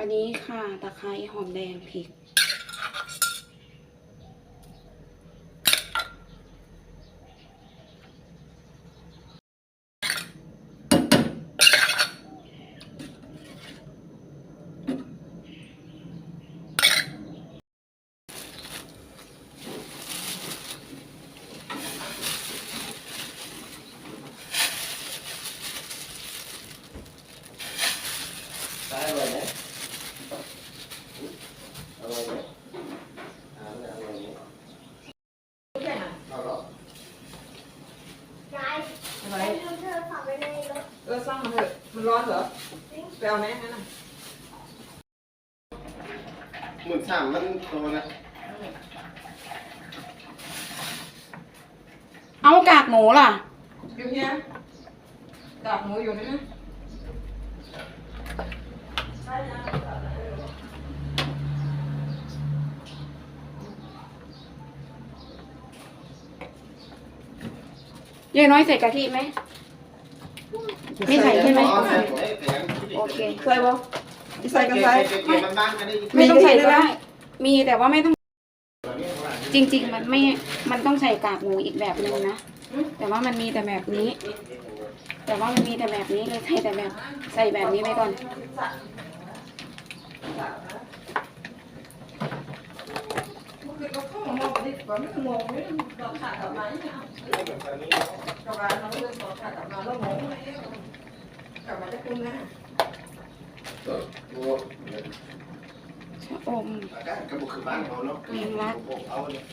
อันนี้ค่ะตะไคร้หอมแดงพริก ได้อร่อยไหมอร่อยไหมอ่ามันอร่อยไหมเอาหรอ อะไรเออสร้างมันเถอะมันร้อนเหรอไปเอาแม่งั้นน่ะหมื่นสามมันโตนะเอากากหมูล่ะ อยู่เฮียกากหมูอยู่นี่นะ ยายน้อยใส่กะทิไหม ไม่ใส่ใช่ไหมอ๋อใส่ไว้แต่ยังไม่ได้โอเคใส่บ่ใส่กันใส่เก็บเก็บเก็บบ้านๆกันได้ยินไม่ต้องใส่ก็มีกะทิด้วยได้นะมีแต่ว่าไม่ต้องแบบนี้ข้างหลังจริง ๆ มันไม่ มันต้องใส่กากหมูอีกแบบนึงนะ แต่ว่ามันมีแต่แบบนี้ แต่ว่ามันมีแต่แบบนี้เลยใส่แต่แบบ ใส่แบบนี้ไปก่อน คือก็ เข้ามามองกันดิว่าไม่งงไม่ต้องดอกขาดกลับมาเนี่ยแบบนี้กลับมาเราเรื่องดอกขาดกลับมาแล้วมองอะไรกลับมาจะคุ้มนะโอ้ชะอมกาศกระบุกคือบ้านเขาเนาะเลี้ยงรักเอาเนี่ย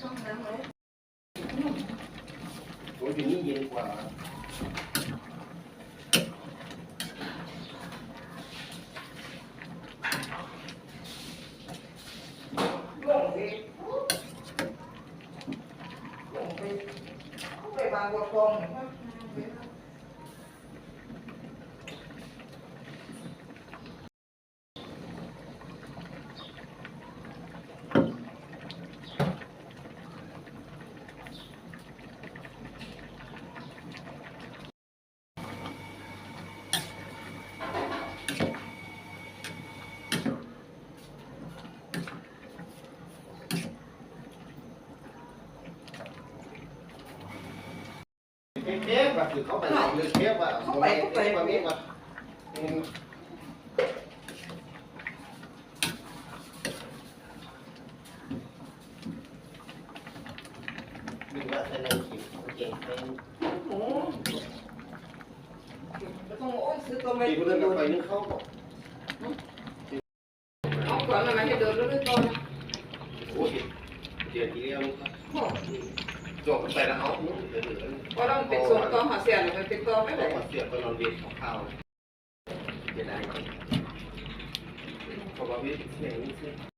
ช่องน้ำไว้โอ้ยนี่เย็นกว่า ลงไปลงไปไปบางบัวทอง เทปแบบคือเขาไปเลยเทปว่าเขาไปเขาไปแบบนี้ว่าหรือว่าจะในคลิปเก่งเป็นโอ้ไม่ต้อง โอ้ยซื้อตัวไม่ปีเพื่อนก็ไปนึกเขาบอกเอาก่อนมาให้เดินแล้วด้วยตัวนะ เดี๋ยวทีเดียวจบไปแล้วเขาก็ต้องเป็นส่งตัวหาเสียหรือมันเป็นตัวไม่ไม่ได้ได้เสียบไปนอนเรียนของข้าวจะได้เพราะว่าวิเสียงนี่